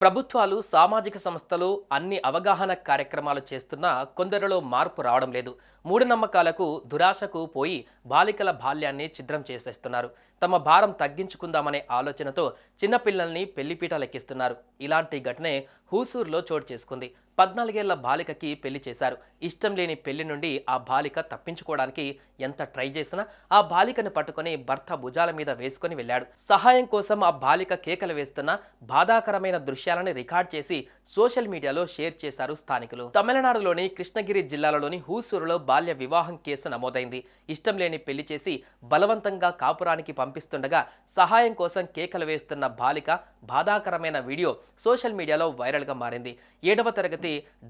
ప్రభుత్వాలు సామాజిక సంస్థలు అన్ని అవగాహన కార్యక్రమాలు చేస్తున్నా కొందరిలో మార్పు రావడం లేదు. మూఢనమ్మకాలకు దురాశకు పోయి బాలికల బాల్యాన్ని ఛిద్రం చేసేస్తున్నారు. తమ భారం తగ్గించుకుందామనే ఆలోచనతో చిన్నపిల్లల్ని పెళ్ళిపీటలెక్కిస్తున్నారు ఇలాంటి ఘటనే హూసూరులో చోటు చేసుకుంది. పద్నాలుగేళ్ళ బాలికకి పెళ్ళి చేశారు. ఇష్టం లేని పెళ్ళి నుండి ఆ బాలిక తప్పించుకోవడానికి ఎంత ట్రై చేసినా ఆ బాలికను పట్టుకొని భర్త భుజాల మీద వేసుకొని వెళ్ళాడు. సహాయం కోసం ఆ బాలిక కేకలు వేస్తున్న బాధాకరమైన దృశ్యాలను రికార్డ్ చేసి సోషల్ మీడియాలో షేర్ చేశారు స్థానికులు. తమిళనాడులోని కృష్ణగిరి జిల్లాలోని హూసూరులో బాల్య వివాహం కేసు నమోదైంది. ఇష్టం లేని పెళ్ళి చేసి బలవంతంగా కాపురానికి పంపిస్తుండగా సహాయం కోసం కేకలు వేస్తున్న బాలిక బాధాకరమైన వీడియో సోషల్ మీడియాలో వైరల్గా మారింది. ఏడవ తరగతి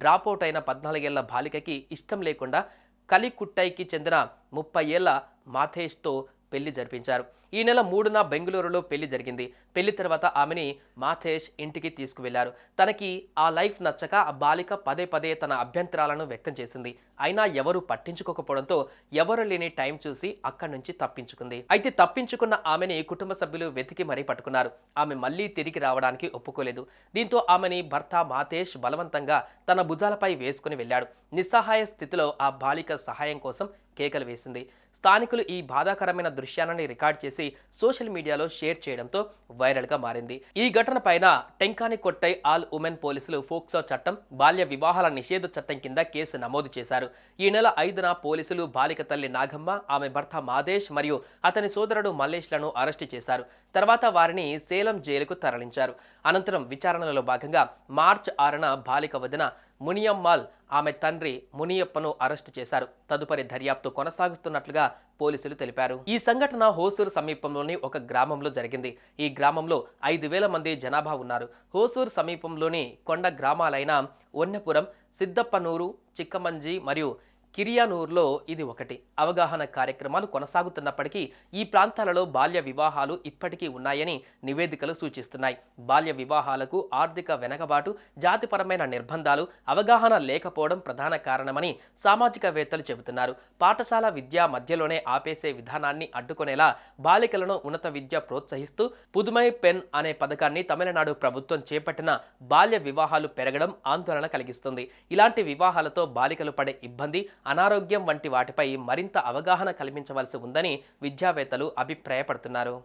డ్రాపౌట్ అయిన పద్నాలుగేళ్ళ బాలికకి ఇష్టం లేకుండా కలికుట్టైకి చెందిన ముప్పై ఏళ్ళ మాథేష్తో పెళ్ళి జరిపించారు. ఈ నెల మూడున బెంగళూరులో పెళ్ళి జరిగింది. పెళ్ళి తర్వాత ఆమెని మాథేష్ ఇంటికి తీసుకువెళ్ళారు. తనకి ఆ లైఫ్ నచ్చక ఆ బాలిక పదే పదే తన అభ్యంతరాలను వ్యక్తం చేసింది. అయినా ఎవరు పట్టించుకోకపోవడంతో ఎవరు లేని టైం చూసి అక్కడి నుంచి తప్పించుకుంది. అయితే తప్పించుకున్న ఆమెని కుటుంబ సభ్యులు వెతికి మరీ పట్టుకున్నారు. ఆమె మళ్ళీ తిరిగి రావడానికి ఒప్పుకోలేదు. దీంతో ఆమెని భర్త మాతేష్ బలవంతంగా తన భుజాలపై వేసుకుని వెళ్ళాడు. నిస్సహాయ స్థితిలో ఆ బాలిక సహాయం కోసం కేకలు వేసింది. స్థానికులు ఈ బాధాకరమైన దృశ్యాలని రికార్డ్ చేసి చేసి సోషల్ మీడియాలో షేర్ చేయడంతో వైరల్గా మారింది. ఈ ఘటన పైన టెంకాని కొట్టై ఆల్ ఉమెన్ పోలీసులు ఫోక్సో చట్టం బాల్య వివాహాల నిషేధ చట్టం కింద కేసు నమోదు చేశారు. ఈ నెల ఐదున పోలీసులు బాలిక తల్లి నాగమ్మ ఆమె భర్త మాదేశ్ మరియు అతని సోదరుడు మల్లేష్లను అరెస్టు చేశారు. తర్వాత వారిని సేలం జైలుకు తరలించారు. అనంతరం విచారణలో భాగంగా మార్చ్ ఆరున బాలిక వదిన మునియమ్మాల్ ఆమె తండ్రి మునియప్పను అరెస్టు చేశారు. తదుపరి దర్యాప్తు కొనసాగుతున్నట్లుగా పోలీసులు తెలిపారు. ఈ సంఘటన హోసూరు సమీపంలోని ఒక గ్రామంలో జరిగింది. ఈ గ్రామంలో ఐదు వేల మంది జనాభా ఉన్నారు. హోసూరు సమీపంలోని కొండ గ్రామాలైన ఒన్నెపురం సిద్దప్పనూరు చిక్కమంజి మరియు కిరియానూర్లో ఇది ఒకటి. అవగాహన కార్యక్రమాలు కొనసాగుతున్నప్పటికీ ఈ ప్రాంతాలలో బాల్య వివాహాలు ఇప్పటికీ ఉన్నాయని నివేదికలు సూచిస్తున్నాయి. బాల్య వివాహాలకు ఆర్థిక వెనకబాటు జాతిపరమైన నిర్బంధాలు అవగాహన లేకపోవడం ప్రధాన కారణమని సామాజికవేత్తలు చెబుతున్నారు. పాఠశాల విద్య మధ్యలోనే ఆపేసే విధానాన్ని అడ్డుకునేలా బాలికలను ఉన్నత విద్య ప్రోత్సహిస్తూ పుదుమై పెన్ అనే పథకాన్ని తమిళనాడు ప్రభుత్వం చేపట్టిన బాల్య వివాహాలు పెరగడం ఆందోళన కలిగిస్తుంది. ఇలాంటి వివాహాలతో బాలికలు పడే ఇబ్బంది అనారోగ్యం వంటి వాటిపై మరింత అవగాహన కల్పించవలసి ఉందని విద్యావేత్తలు అభిప్రాయపడుతున్నారు.